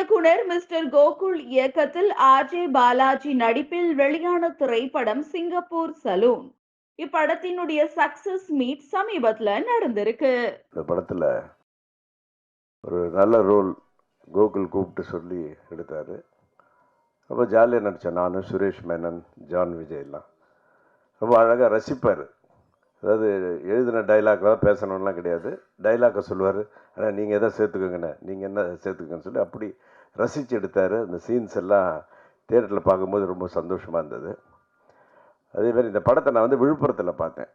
இயக்குனர் மிஸ்டர் கோகுல் இயக்கத்தில் ஆர்ஜே பாலாஜி நடிப்பில் வெளியான திரைப்படம் சிங்கப்பூர் சலூன். இப்படத்தினுடைய சக்சஸ் மீட் சமீபத்துல நடந்திருக்கு. இந்த படத்துல ஒரு நல்ல ரோல் கோகுல் கூப்பிட்டு சொல்லி எடுத்தாரு. ரொம்ப ஜாலியாக நடித்தேன் நான் சுரேஷ் மேனன் ஜான் விஜய்லாம் ரொம்ப அழகாக ரசிப்பார். அதாவது எழுதின டைலாக்லாம் பேசணும்லாம் கிடையாது. டைலாக்கை சொல்லுவார் ஆனால் நீங்கள் எதை சேர்த்துக்கோங்கண்ணே? நீங்கள் என்ன சேர்த்துக்கோங்கன்னு சொல்லி அப்படி ரசித்து எடுத்தார். அந்த சீன்ஸ் எல்லாம் தேட்டரில் பார்க்கும்போது ரொம்ப சந்தோஷமாக இருந்தது. அதேமாதிரி இந்த படத்தை நான் வந்து விழுப்புரத்தில் பார்த்தேன்.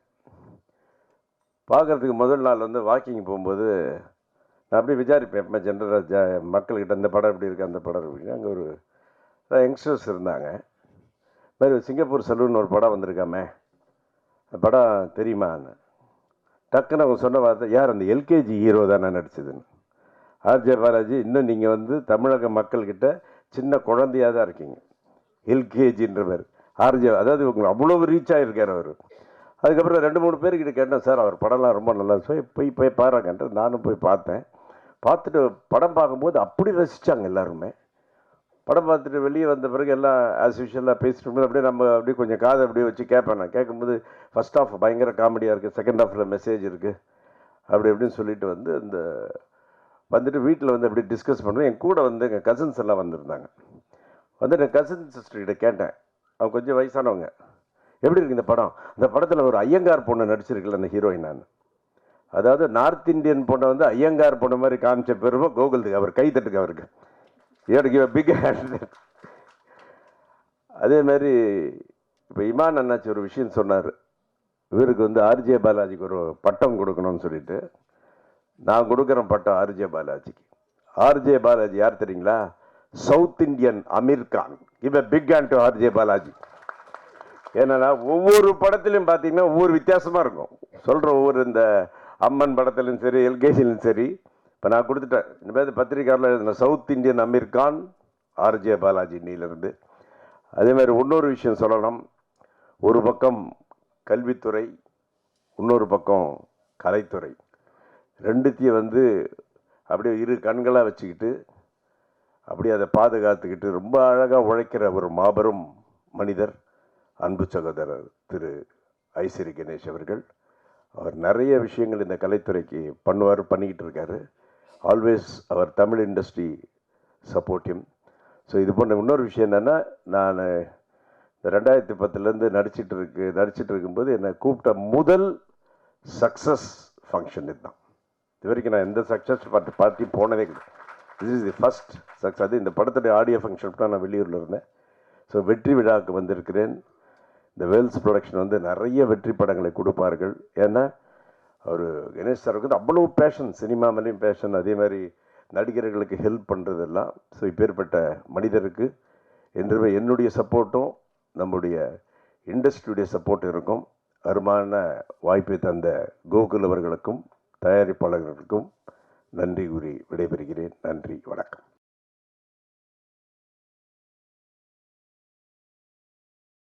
பார்க்குறதுக்கு முதல் நாள் வந்து வாக்கிங் போகும்போது நான் அப்படியே விசாரிப்பேன் எப்போ ஜென்ரலாக ஜ மக்கள்கிட்ட இந்த படம் எப்படி இருக்குது அந்த படம் எப்படி அங்கே ஒரு யங்ஸ்டர்ஸ் இருந்தாங்க. இது மாதிரி சிங்கப்பூர் சலூன் ஒரு படம் வந்திருக்காமே. படம் தெரியுமான்னு டக்குன்னு அவங்க சொன்ன வார்த்தை யார் அந்த எல்கேஜி ஹீரோ தானே நடிச்சதுன்னு. ஆர்ஜே பாலாஜி இன்னும் நீங்கள் வந்து தமிழக மக்கள்கிட்ட சின்ன குழந்தையாக தான் இருக்கீங்க. எல்கேஜின்ற மாதிரி ஆர்ஜே அதாவது உங்களுக்கு அவ்வளோ ரீச் ஆகிருக்கார் அவர். அதுக்கப்புறம் ரெண்டு மூணு பேர்கிட்ட கேட்டேன் சார் அவர் படம்லாம் ரொம்ப நல்லா ஸோ போய் போய் பாருங்கன்ட்டு நானும் போய் பார்த்தேன். பார்த்துட்டு படம் பார்க்கும்போது அப்படி ரசித்தாங்க எல்லாருமே. படம் பார்த்துட்டு வெளியே வந்த பிறகு எல்லாம் ஆஸ் யூஷுவலாக பேசிட்டு அப்படியே நம்ம அப்படியே கொஞ்சம் காதை அப்படியே வச்சு கேட்பேன் நான். கேட்கும்போது ஃபஸ்ட் ஆஃப் பயங்கர காமெடியாக இருக்குது செகண்ட் ஆஃபில் மெசேஜ் இருக்குது அப்படி இப்படின்னு சொல்லிட்டு வந்து இந்த வந்துட்டு வீட்டில் வந்து அப்படி டிஸ்கஸ் பண்ணுவேன். என் கூட வந்து எங்கள் கசின்ஸ் எல்லாம் வந்திருந்தாங்க. வந்து என் கசின் சிஸ்டர்கிட்ட கேட்டேன். அவங்க கொஞ்சம் வயசானவங்க. எப்படி இருக்கு இந்த படம்? இந்த படத்தில் ஒரு ஐயங்கார் பொண்ணு நடிச்சிருக்கல அந்த ஹீரோயின் நான். அதாவது நார்த் இந்தியன் பொண்ணை வந்து ஐயங்கார் பொண்ணு மாதிரி காமிச்ச பெருமை கோகுல்துக்கு அவர் கை தட்டுக்கு அவருக்கு பிக் ஹேண்ட் அதே மாதிரி இப்போ இமான் அண்ணாச்சி ஒரு விஷயம் சொன்னார். இவருக்கு வந்து ஆர்ஜே பாலாஜிக்கு ஒரு பட்டம் கொடுக்கணும்னு சொல்லிட்டு. நான் கொடுக்குறேன் பட்டம் ஆர்ஜே பாலாஜிக்கு. ஆர்ஜே பாலாஜி யார் தெரியுங்களா? சவுத் இந்தியன் அமீர் கான் இவ big hand to RJ Balaji. ஏன்னா ஒவ்வொரு படத்துலையும் பார்த்தீங்கன்னா ஒவ்வொரு வித்தியாசமாக இருக்கும். சொல்கிற ஒவ்வொரு இந்த அம்மன் படத்துலையும் சரி எல்கேஜிலையும் சரி இப்போ நான் கொடுத்துட்டேன். இந்த மாதிரி பத்திரிக்கையாளர் எழுதின south Indian Aamir Khan RJ Balaji இன்னிலிருந்து அதே மாதிரி இன்னொரு விஷயம் சொல்லணும். ஒரு பக்கம் கல்வித்துறை இன்னொரு பக்கம் கலைத்துறை. ரெண்டுத்தையும் வந்து அப்படியே இரு கண்களாக வச்சுக்கிட்டு அப்படியே அதை பாதுகாத்துக்கிட்டு ரொம்ப அழகாக உழைக்கிற ஒரு மாபெரும் மனிதர் அன்பு சகோதரர் திரு ஐசிறி கணேஷ் அவர்கள். அவர் நிறைய விஷயங்கள் இந்த கலைத்துறைக்கு பண்ணுவார் பண்ணிக்கிட்டு இருக்காரு. ஆல்வேஸ் அவர் தமிழ் இண்டஸ்ட்ரி சப்போர்ட்டிம் ஸோ இது போன்ற இன்னொரு விஷயம் என்னென்னா நான் இந்த ரெண்டாயிரத்தி பத்துலேருந்து நடிச்சிட்டு இருக்கு நடிச்சிட்டு இருக்கும்போது என்னை கூப்பிட்ட முதல் சக்ஸஸ் ஃபங்க்ஷன் இதுதான். இது வரைக்கும் நான் எந்த சக்ஸஸ் பார்ட்டி பார்ட்டி போனதே கிடையாது. This is the first success அது இந்த படத்துடைய ஆடியோ ஃபங்க்ஷன் தான் நான் வெளியூரில் இருந்தேன். ஸோ வெற்றி விழாவுக்கு வந்திருக்கிறேன். இந்த வேல்ஸ் ப்ரொடக்ஷன் வந்து நிறைய வெற்றி படங்களை கொடுப்பார்கள். ஏன்னா அவர் கணேஷ் சாருக்கு வந்து அவ்வளோ பேஷன் சினிமா மேலேயும் பேஷன் அதே மாதிரி நடிகர்களுக்கு ஹெல்ப் பண்ணுறதெல்லாம் ஸோ இப்பேற்பட்ட மனிதருக்கு என்றுமே என்னுடைய சப்போர்ட்டும் நம்முடைய இண்டஸ்ட்ரியுடைய சப்போர்ட் இருக்கும். அருமான வாய்ப்பை தந்த கோகுல் அவர்களுக்கும் தயாரிப்பாளர்களுக்கும் நன்றி கூறி விடைபெறுகிறேன்.